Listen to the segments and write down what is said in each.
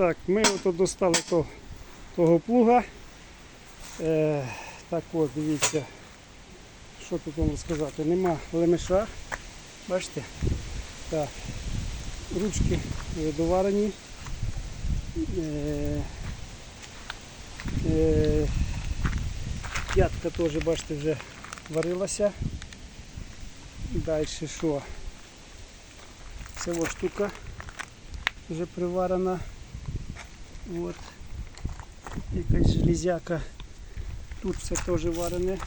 Так, ми ото достали то, того плуга. Е, так от, дивіться, що тут вам сказати, нема лемеша. Бачите? Так. Ручки доварені. Е, е, п'ятка теж, бачите, вже варилася. Далі що? Це ось штука вже приварена. От. Якась железяка. Тут все теж варене.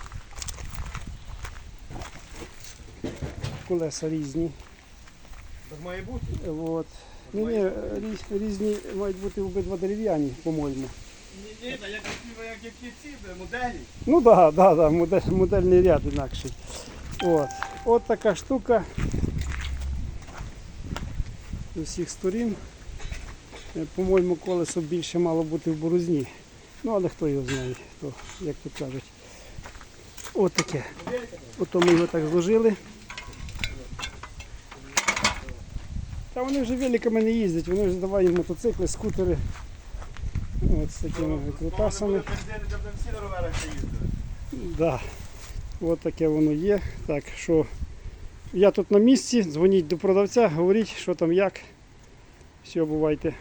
Колеса різні. Так має бути. От. Ні, ні, різні мають бути обидва дерев'яні, по-моєму. Ні, ні, та як як ці моделі. Ну так, да, да, да, модель, модельний ряд інакший. От. От така штука. З усіх сторін. Е, По-моєму, колесо більше мало бути в борозні. Ну, але хто його знає, хто, як тут кажуть. От таке. Ото ми його так зложили. Та вони вже великами не їздять, вони вже давай мотоцикли, скутери. От з такими викрутасами. Да. От таке воно є. Так що я тут на місці, дзвоніть до продавця, говоріть, що там як. Все, бувайте.